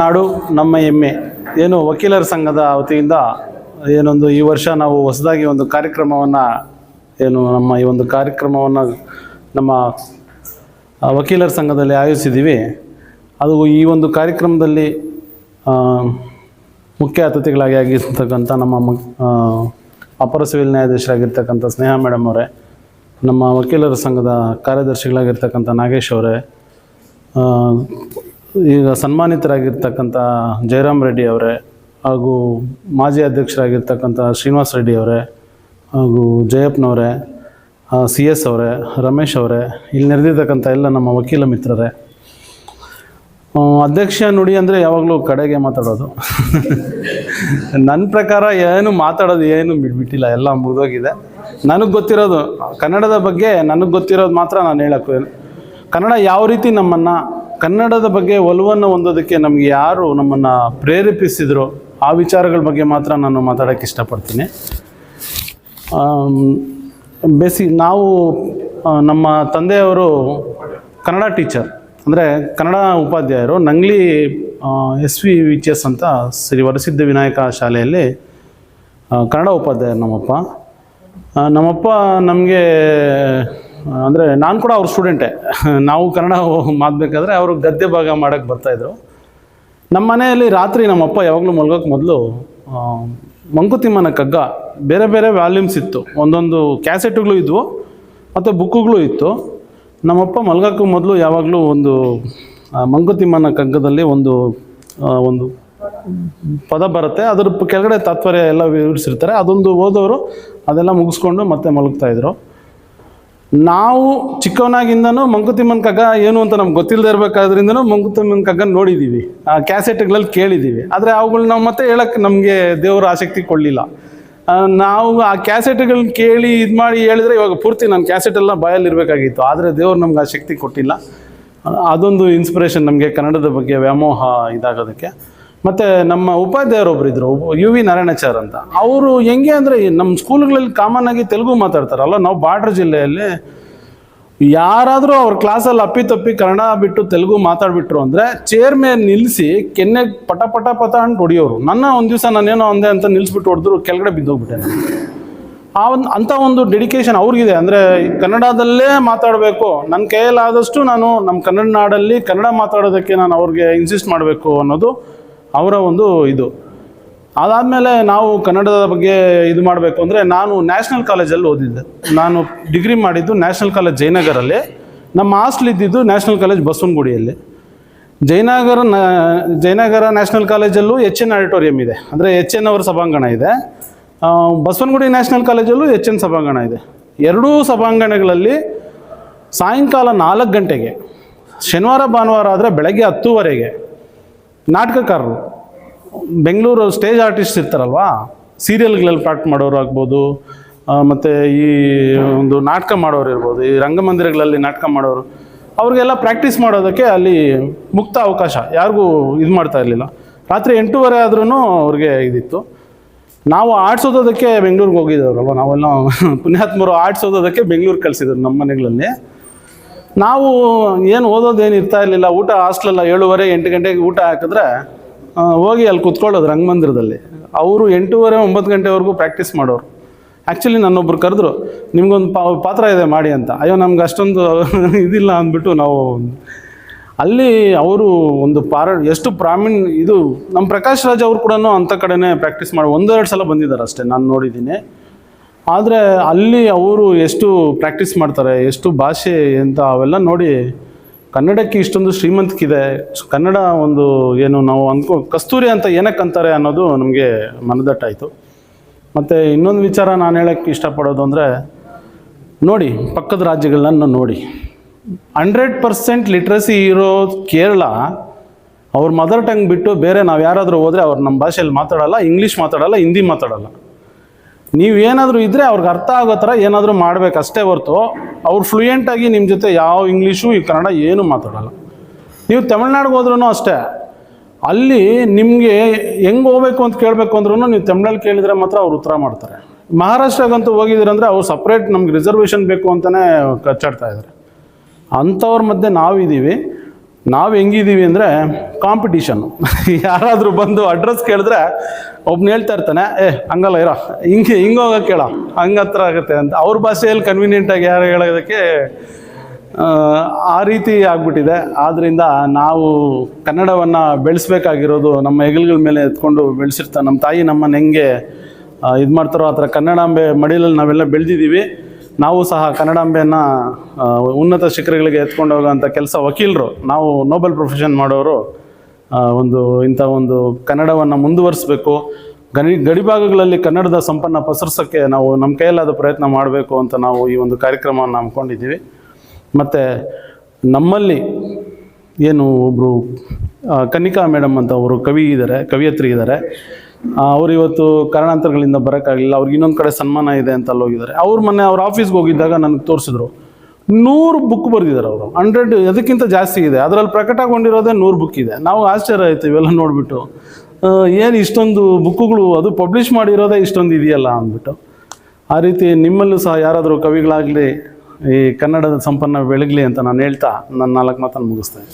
ನಾಡು ನಮ್ಮ ಹೆಮ್ಮೆ. ಏನು ವಕೀಲರ ಸಂಘದ ವತಿಯಿಂದ ಏನೊಂದು ಈ ವರ್ಷ ನಾವು ಹೊಸದಾಗಿ ಒಂದು ಕಾರ್ಯಕ್ರಮವನ್ನು ಏನು ನಮ್ಮ ಈ ಒಂದು ಕಾರ್ಯಕ್ರಮವನ್ನು ನಮ್ಮ ವಕೀಲರ ಸಂಘದಲ್ಲಿ ಆಯೋಜಿಸಿದ್ದೀವಿ. ಅದು ಈ ಒಂದು ಕಾರ್ಯಕ್ರಮದಲ್ಲಿ ಮುಖ್ಯ ಅತಿಥಿಗಳಾಗಿ ಆಗಿರ್ತಕ್ಕಂಥ ನಮ್ಮ ಮ ಅಪರ ಸಿವಿಲ್ ನ್ಯಾಯಾಧೀಶರಾಗಿರ್ತಕ್ಕಂಥ ಸ್ನೇಹ ಮೇಡಮ್ ಅವರೇ, ನಮ್ಮ ವಕೀಲರ ಸಂಘದ ಕಾರ್ಯದರ್ಶಿಗಳಾಗಿರ್ತಕ್ಕಂಥ ನಾಗೇಶ್ ಅವರೇ ಈಗ ಸನ್ಮಾನಿತರಾಗಿರ್ತಕ್ಕಂಥ ಜಯರಾಮ್ ರೆಡ್ಡಿ ಅವರೇ ಹಾಗೂ ಮಾಜಿ ಅಧ್ಯಕ್ಷರಾಗಿರ್ತಕ್ಕಂಥ ಶ್ರೀನಿವಾಸ್ ರೆಡ್ಡಿ ಅವರೇ ಹಾಗೂ ಜಯಪ್ಪನವರೇ ಸಿ ಎಸ್ ಅವರೇ, ರಮೇಶ್ ಅವರೇ, ಇಲ್ಲಿ ನೆರೆದಿರ್ತಕ್ಕಂಥ ಎಲ್ಲ ನಮ್ಮ ವಕೀಲ ಮಿತ್ರರೇ. ಅಧ್ಯಕ್ಷ ನುಡಿ ಅಂದರೆ ಯಾವಾಗಲೂ ಕಡೆಗೆ ಮಾತಾಡೋದು. ನನ್ನ ಪ್ರಕಾರ ಏನು ಮಾತಾಡೋದು ಏನು ಬಿಟ್ಬಿಟ್ಟಿಲ್ಲ ಎಲ್ಲ ಮುಗಿದೋಗಿದೆ. ನನಗೆ ಗೊತ್ತಿರೋದು, ಕನ್ನಡದ ಬಗ್ಗೆ ನನಗೆ ಗೊತ್ತಿರೋದು ಮಾತ್ರ ನಾನು ಹೇಳಕ್ಕೆ ಕನ್ನಡ ಯಾವ ರೀತಿ ನಮ್ಮನ್ನು ಕನ್ನಡದ ಬಗ್ಗೆ ಒಲವನ್ನು ಹೊಂದೋದಕ್ಕೆ ನಮಗೆ ಯಾರು ನಮ್ಮನ್ನು ಪ್ರೇರೇಪಿಸಿದ್ರು ಆ ವಿಚಾರಗಳ ಬಗ್ಗೆ ಮಾತ್ರ ನಾನು ಮಾತಾಡೋಕ್ಕೆ ಇಷ್ಟಪಡ್ತೀನಿ. ಬೇಸಿ ನಾವು ನಮ್ಮ ತಂದೆಯವರು ಕನ್ನಡ ಟೀಚರ್, ಅಂದರೆ ಕನ್ನಡ ಉಪಾಧ್ಯಾಯರು. Nangli S V V T S ಅಂತ ಶ್ರೀ ವರಸಿದ್ಧ ವಿನಾಯಕ ಶಾಲೆಯಲ್ಲಿ ಕನ್ನಡ ಉಪಾಧ್ಯಾಯರು ನಮ್ಮಪ್ಪ. ನಮ್ಮಪ್ಪ ನಮಗೆ ಅಂದರೆ ನಾನು ಕೂಡ ಅವ್ರ ಸ್ಟೂಡೆಂಟೇ ನಾವು ಕನ್ನಡ ಮಾಡಬೇಕಾದ್ರೆ ಅವರು ಗದ್ಯ ಭಾಗ ಮಾಡೋಕ್ಕೆ ಬರ್ತಾಯಿದ್ರು ನಮ್ಮ ಮನೆಯಲ್ಲಿ ರಾತ್ರಿ ನಮ್ಮಪ್ಪ ಯಾವಾಗಲೂ ಮಲ್ಗೋಕೆ ಮೊದಲು ಮಂಕುತಿಮ್ಮನ ಕಗ್ಗ, ಬೇರೆ ಬೇರೆ ವ್ಯಾಲ್ಯೂಮ್ಸ್ ಇತ್ತು. ಒಂದೊಂದು ಕ್ಯಾಸೆಟ್ಗಳು ಇದ್ವು, ಮತ್ತು ಬುಕ್ಕುಗಳು ಇತ್ತು. ನಮ್ಮಪ್ಪ ಮಲ್ಗೋಕ್ಕೂ ಮೊದಲು ಯಾವಾಗಲೂ ಒಂದು ಮಂಕುತಿಮ್ಮನ ಕಗ್ಗದಲ್ಲಿ ಒಂದು ಒಂದು ಪದ ಬರುತ್ತೆ. ಅದ್ರ ಕೆಳಗಡೆ ತಾತ್ಪರ್ಯ ಎಲ್ಲ ವಿವರಿಸಿರ್ತಾರೆ. ಅದೊಂದು ಓದೋರು ಅದೆಲ್ಲ ಮುಗಿಸ್ಕೊಂಡು ಮತ್ತೆ ಮಲಗ್ತಾಯಿದ್ರು ನಾವು ಚಿಕ್ಕವನಾಗಿಂದನೂ ಮಂಕುತಿಮ್ಮನ ಕಗ್ಗ ಏನು ಅಂತ ನಮ್ಗೆ ಗೊತ್ತಿಲ್ಲದೆ ಇರಬೇಕಾದ್ರಿಂದನೂ ಮಂಕುತಿಮ್ಮನ ಕಗ್ಗ ನೋಡಿದ್ದೀವಿ ಆ ಕ್ಯಾಸೆಟ್ಗಳಲ್ಲಿ ಕೇಳಿದ್ದೀವಿ ಆದರೆ ಅವುಗಳು ನಾವು ಮತ್ತೆ ಹೇಳಕ್ಕೆ ನಮಗೆ ದೇವರು ಆಸಕ್ತಿ ಕೊಡಲಿಲ್ಲ. ನಾವು ಆ ಕ್ಯಾಸೆಟ್ಗಳನ್ನ ಕೇಳಿ ಇದು ಮಾಡಿ ಹೇಳಿದ್ರೆ ಇವಾಗ ಪೂರ್ತಿ ನಾನು ಕ್ಯಾಸೆಟ್ ಎಲ್ಲ ಬಾಯಲ್ಲಿ ಇರಬೇಕಾಗಿತ್ತು. ಆದರೆ ದೇವರು ನಮ್ಗೆ ಆ ಶಕ್ತಿ ಕೊಟ್ಟಿಲ್ಲ. ಅದೊಂದು ಇನ್ಸ್ಪಿರೇಷನ್ ನಮಗೆ ಕನ್ನಡದ ಬಗ್ಗೆ ವ್ಯಾಮೋಹ ಇದಾಗೋದಕ್ಕೆ. ಮತ್ತು ನಮ್ಮ ಉಪಾಧ್ಯಾಯರೊಬ್ರು ಇದ್ರು ಯು ವಿ ನಾರಾಯಣಾಚಾರ್ ಅಂತ. ಅವರು ಹೆಂಗೆ ಅಂದರೆ ನಮ್ಮ ಸ್ಕೂಲ್ಗಳಲ್ಲಿ ಕಾಮನ್ ಆಗಿ ತೆಲುಗು ಮಾತಾಡ್ತಾರಲ್ಲ, ನಾವು ಬಾರ್ಡ್ರ್ ಜಿಲ್ಲೆಯಲ್ಲಿ ಯಾರಾದರೂ ಅವ್ರ ಕ್ಲಾಸಲ್ಲಿ ಅಪ್ಪಿತಪ್ಪಿ ಕನ್ನಡ ಬಿಟ್ಟು ತೆಲುಗು ಮಾತಾಡ್ಬಿಟ್ರು ಅಂದರೆ ಚೇರ್ ಮೇಲೆ ನಿಲ್ಲಿಸಿ ಕೆನ್ನೆ ಪಟ ಪಟ ಪಟ ಅಂತ ಹೊಡಿಯೋರು. ನನ್ನ ಒಂದು ದಿವಸ ನಾನೇನೋ ಅಂದೆ ಅಂತ ನಿಲ್ಲಿಸ್ಬಿಟ್ಟು ಹೊಡೆದ್ರು, ಕೆಳಗಡೆ ಬಿದ್ದೋಗ್ಬಿಟ್ಟೆ ಆ ಒಂದು ಅಂಥ ಒಂದು ಡೆಡಿಕೇಶನ್ ಅವ್ರಿಗಿದೆ. ಅಂದರೆ ಕನ್ನಡದಲ್ಲೇ ಮಾತಾಡಬೇಕು. ನನ್ನ ಕೈಯಲ್ಲಾದಷ್ಟು ನಾನು ನಮ್ಮ ಕನ್ನಡ ನಾಡಲ್ಲಿ ಕನ್ನಡ ಮಾತಾಡೋದಕ್ಕೆ ನಾನು ಅವ್ರಿಗೆ ಇನ್ಸಿಸ್ಟ್ ಮಾಡಬೇಕು ಅನ್ನೋದು ಅವರ ಒಂದು ಇದು. ಅದಾದಮೇಲೆ ನಾವು ಕನ್ನಡದ ಬಗ್ಗೆ ಇದು ಮಾಡಬೇಕು ಅಂದರೆ ನಾನು ನ್ಯಾಷನಲ್ ಕಾಲೇಜಲ್ಲಿ ಓದಿದ್ದೆ. ನಾನು ಡಿಗ್ರಿ ಮಾಡಿದ್ದು ನ್ಯಾಷನಲ್ ಕಾಲೇಜ್ ಜಯನಗರಲ್ಲಿ. ನಮ್ಮ ಹಾಸ್ಟೆಲ್ ಇದ್ದಿದ್ದು ನ್ಯಾಷನಲ್ ಕಾಲೇಜ್ ಬಸವನಗುಡಿಯಲ್ಲಿ. ಜಯನಗರ ನ, ಜಯನಗರ ನ್ಯಾಷನಲ್ ಕಾಲೇಜಲ್ಲೂ ಎಚ್ ಎನ್ ಆಡಿಟೋರಿಯಂ ಇದೆ. ಅಂದರೆ ಎಚ್ ಎನ್ ಅವರ ಸಭಾಂಗಣ ಇದೆ. ಬಸವನಗುಡಿ ನ್ಯಾಷನಲ್ ಕಾಲೇಜಲ್ಲೂ ಎಚ್ ಎನ್ ಸಭಾಂಗಣ ಇದೆ. ಎರಡೂ ಸಭಾಂಗಣಗಳಲ್ಲಿ ಸಾಯಂಕಾಲ ನಾಲ್ಕು ಗಂಟೆಗೆ, ಶನಿವಾರ ಭಾನುವಾರ ಆದರೆ ಬೆಳಗ್ಗೆ ಹತ್ತುವರೆಗೆ ನಾಟಕಕಾರರು. ಬೆಂಗಳೂರು ಸ್ಟೇಜ್ ಆರ್ಟಿಸ್ಟ್ ಇರ್ತಾರಲ್ವಾ? ಸೀರಿಯಲ್ಗಳಲ್ಲಿ ಪ್ರಾಕ್ಟ್ ಮಾಡೋರು ಆಗ್ಬೋದು ಮತ್ತು ಈ ಒಂದು ನಾಟಕ ಮಾಡೋರು ಇರ್ಬೋದು, ಈ ರಂಗಮಂದಿರಗಳಲ್ಲಿ ನಾಟಕ ಮಾಡೋರು, ಅವ್ರಿಗೆಲ್ಲ ಪ್ರಾಕ್ಟೀಸ್ ಮಾಡೋದಕ್ಕೆ ಅಲ್ಲಿ ಮುಕ್ತ ಅವಕಾಶ. ಯಾರಿಗೂ ಇದು ಮಾಡ್ತಾ ಇರಲಿಲ್ಲ. ರಾತ್ರಿ ಎಂಟೂವರೆ ಆದ್ರೂ ಅವ್ರಿಗೆ ಇದಿತ್ತು. ನಾವು ಆರ್ಟ್ಸ್ ಓದೋದಕ್ಕೆ ಬೆಂಗಳೂರಿಗೆ ಹೋಗಿದ್ದವ್ರಲ್ವ? ನಾವೆಲ್ಲ ಪುಣ್ಯಾತ್ಮರು ಆರ್ಟ್ಸ್ ಓದೋದಕ್ಕೆ ಬೆಂಗಳೂರು ಕಳಿಸಿದ್ರು ನಮ್ಮ ಮನೆಗಳಲ್ಲಿ ನಾವು ಏನು ಓದೋದೇನು ಇರ್ತಾ ಇರಲಿಲ್ಲ, ಊಟ ಹಾಸ್ಟ್ಲಲ್ಲ ಏಳುವರೆ, ಎಂಟು ಗಂಟೆಗೆ ಊಟ ಹಾಕಿದ್ರೆ ಹೋಗಿ ಅಲ್ಲಿ ಕುತ್ಕೊಳ್ಳೋದು ರಂಗಮಂದಿರದಲ್ಲಿ. ಅವರು ಎಂಟೂವರೆ, ಒಂಬತ್ತು ಗಂಟೆವರೆಗೂ ಪ್ರಾಕ್ಟೀಸ್ ಮಾಡೋರು. ಆ್ಯಕ್ಚುಲಿ ನನ್ನೊಬ್ರು ಕರೆದ್ರು, ನಿಮಗೊಂದು ಪಾತ್ರ ಇದೆ, ಮಾಡಿ ಅಂತ. ಅಯ್ಯೋ, ನಮ್ಗೆ ಅಷ್ಟೊಂದು ಇದಿಲ್ಲ ಅಂದ್ಬಿಟ್ಟು ನಾವು ಅಲ್ಲಿ ಅವರು ಒಂದು ಪಾರ, ಎಷ್ಟು ಪ್ರಾಮೀಣ್ ಇದು ನಮ್ಮ ಪ್ರಕಾಶ್ ರಾಜ್ ಅವರು ಕೂಡ ಅಂಥ ಕಡೆನೇ ಪ್ರಾಕ್ಟೀಸ್ ಮಾಡಿ, ಒಂದೆರಡು ಸಲ ಬಂದಿದ್ದಾರೆ ಅಷ್ಟೇ, ನಾನು ನೋಡಿದ್ದೀನಿ. ಆದರೆ ಅಲ್ಲಿ ಅವರು ಎಷ್ಟು ಪ್ರಾಕ್ಟೀಸ್ ಮಾಡ್ತಾರೆ, ಎಷ್ಟು ಭಾಷೆ ಅಂತ ಅವೆಲ್ಲ ನೋಡಿ ಕನ್ನಡಕ್ಕೆ ಇಷ್ಟೊಂದು ಶ್ರೀಮಂತಿಕಿದೆ ಕನ್ನಡ ಒಂದು ಏನು ನಾವು ಅಂದ್ಕೊ, ಕಸ್ತೂರಿ ಅಂತ ಏನಕ್ಕೆ ಅಂತಾರೆ ಅನ್ನೋದು ನಮಗೆ ಮನದಟ್ಟಾಯಿತು. ಮತ್ತು ಇನ್ನೊಂದು ವಿಚಾರ ನಾನು ಹೇಳೋಕ್ಕೆ ಇಷ್ಟಪಡೋದು ಅಂದರೆ, ನೋಡಿ, ಪಕ್ಕದ ರಾಜ್ಯಗಳನ್ನ ನೋಡಿ. ಹಂಡ್ರೆಡ್ ಪರ್ಸೆಂಟ್ ಲಿಟ್ರಸಿ ಇರೋ ಕೇರಳ, ಅವ್ರ ಮದರ್ ಟಂಗ್ ಬಿಟ್ಟು ಬೇರೆ ನಾವು ಯಾರಾದರೂ ಹೋದರೆ ಅವ್ರು ನಮ್ಮ ಭಾಷೆಯಲ್ಲಿ ಮಾತಾಡಲ್ಲ ಇಂಗ್ಲೀಷ್ ಮಾತಾಡಲ್ಲ ಹಿಂದಿ ಮಾತಾಡಲ್ಲ. ನೀವು ಏನಾದರೂ ಇದ್ದರೆ ಅವ್ರಿಗೆ ಅರ್ಥ ಆಗೋ ಥರ ಏನಾದರೂ ಮಾಡಬೇಕಷ್ಟೇ ಹೊರ್ತು ಅವ್ರು ಫ್ಲೂಯೆಂಟಾಗಿ ನಿಮ್ಮ ಜೊತೆ ಯಾವ ಇಂಗ್ಲೀಷು ಈ ಕನ್ನಡ ಏನೂ ಮಾತಾಡಲ್ಲ. ನೀವು ತಮಿಳ್ನಾಡಿಗೆ ಹೋದ್ರೂ ಅಷ್ಟೇ. ಅಲ್ಲಿ ನಿಮಗೆ ಹೆಂಗೆ ಹೋಗ್ಬೇಕು ಅಂತ ಕೇಳಬೇಕು ಅಂದ್ರೂ ನೀವು ತಮಿಳಲ್ಲಿ ಕೇಳಿದರೆ ಮಾತ್ರ ಅವ್ರು ಉತ್ತರ ಮಾಡ್ತಾರೆ. ಮಹಾರಾಷ್ಟ್ರಗಂತೂ ಹೋಗಿದ್ದೀರಂದರೆ ಅವ್ರು ಸಪ್ರೇಟ್ ನಮ್ಗೆ ರಿಸರ್ವೇಷನ್ ಬೇಕು ಅಂತಲೇ ಕಚ್ಚಾಡ್ತಾ ಇದ್ದಾರೆ ಅಂಥವ್ರ ಮಧ್ಯೆ ನಾವಿದ್ದೀವಿ. ನಾವು ಹೆಂಗಿದ್ದೀವಿ ಅಂದರೆ ಕಾಂಪಿಟೀಷನ್ನು ಯಾರಾದರೂ ಬಂದು ಅಡ್ರೆಸ್ ಕೇಳಿದ್ರೆ ಒಬ್ನು ಹೇಳ್ತಾ ಇರ್ತಾನೆ ಏ ಹಂಗಲ್ಲ ಇರೋ ಹಿಂಗೆ ಹಿಂಗೆ ಹೋಗೋಕೆ ಕೇಳೋ ಹತ್ರ ಆಗುತ್ತೆ ಅಂತ. ಅವ್ರ ಭಾಷೆಯಲ್ಲಿ ಕನ್ವೀನಿಯೆಂಟಾಗಿ ಯಾರು ಹೇಳೋದಕ್ಕೆ ಆ, ಆ ರೀತಿ ಆಗ್ಬಿಟ್ಟಿದೆ. ಆದ್ದರಿಂದ ನಾವು ಕನ್ನಡವನ್ನು ಬೆಳೆಸ್ಬೇಕಾಗಿರೋದು ನಮ್ಮ ಹೆಗಲುಗಳ ಮೇಲೆ ಎತ್ಕೊಂಡು ಬೆಳೆಸಿರ್ತಾರೆ ನಮ್ಮ ತಾಯಿ ನಮ್ಮನ್ನು ಹೆಂಗೆ ಇದು ಮಾಡ್ತಾರೋ ಆ ಥರ ಕನ್ನಡಾಂಬೆ ಮಡಿಲಲ್ಲಿ ನಾವೆಲ್ಲ ಬೆಳೆದಿದ್ದೀವಿ ನಾವು ಸಹ ಕನ್ನಡಾಂಬೆಯನ್ನು ಉನ್ನತ ಶಿಖರಗಳಿಗೆ ಎತ್ಕೊಂಡು ಹೋಗೋಂಥ ಕೆಲಸ ವಕೀಲರು, ನಾವು ನೋಬೆಲ್ ಪ್ರೊಫೆಷನ್ ಮಾಡೋರು ಒಂದು ಇಂಥ ಒಂದು ಕನ್ನಡವನ್ನು ಮುಂದುವರಿಸಬೇಕು. ಗಡಿ ಗಡಿಭಾಗಗಳಲ್ಲಿ ಕನ್ನಡದ ಸಂಪನ್ನ ಪಸರಿಸೋಕ್ಕೆ ನಾವು ನಮ್ಮ ಕೈಯಲ್ಲಾದ ಪ್ರಯತ್ನ ಮಾಡಬೇಕು ಅಂತ ನಾವು ಈ ಒಂದು ಕಾರ್ಯಕ್ರಮವನ್ನು ಹಮ್ಮಿಕೊಂಡಿದ್ದೀವಿ. ಮತ್ತು ನಮ್ಮಲ್ಲಿ ಏನು ಒಬ್ಬರು ಕನಿಕಾ ಮೇಡಮ್ ಅಂತ ಅವರು ಕವಿ ಇದ್ದಾರೆ ಕವಿಯತ್ರಿ ಇದ್ದಾರೆ ಅವರು ಇವತ್ತು ಕಾರಣಾಂತರಗಳಿಂದ ಬರೋಕ್ಕಾಗಲಿಲ್ಲ, ಅವ್ರಿಗೆ ಇನ್ನೊಂದು ಕಡೆ ಸನ್ಮಾನ ಇದೆ ಅಂತ ಅಲ್ಲಿ ಹೋಗಿದ್ದಾರೆ. ಅವ್ರ ಮೊನ್ನೆ ಅವ್ರ ಆಫೀಸ್ಗೆ ಹೋಗಿದ್ದಾಗ ನನಗೆ ತೋರಿಸಿದ್ರು. ನೂರು ಬುಕ್ ಬರೆದಿದ್ದಾರೆ ಅವರು. ಹಂಡ್ರೆಡ್ ಅದಕ್ಕಿಂತ ಜಾಸ್ತಿ ಇದೆ. ಅದರಲ್ಲಿ ಪ್ರಕಟಗೊಂಡಿರೋದೇ ನೂರು ಬುಕ್ ಇದೆ. ನಾವು ಆಶ್ಚರ್ಯ ಆಯಿತು ಇವೆಲ್ಲ ನೋಡಿಬಿಟ್ಟು. ಏನು ಇಷ್ಟೊಂದು ಬುಕ್ಕುಗಳು, ಅದು ಪಬ್ಲಿಷ್ ಮಾಡಿರೋದೇ ಇಷ್ಟೊಂದು ಇದೆಯಲ್ಲ ಅಂದ್ಬಿಟ್ಟು. ಆ ರೀತಿ ನಿಮ್ಮಲ್ಲೂ ಸಹ ಯಾರಾದರೂ ಕವಿಗಳಾಗಲಿ, ಈ ಕನ್ನಡದ ಸಂಪನ್ನ ಬೆಳಗಲಿ ಅಂತ ನಾನು ಹೇಳ್ತಾ ನನ್ನ ನಾಲ್ಕು ಮಾತನ್ನು ಮುಗಿಸ್ತೇನೆ.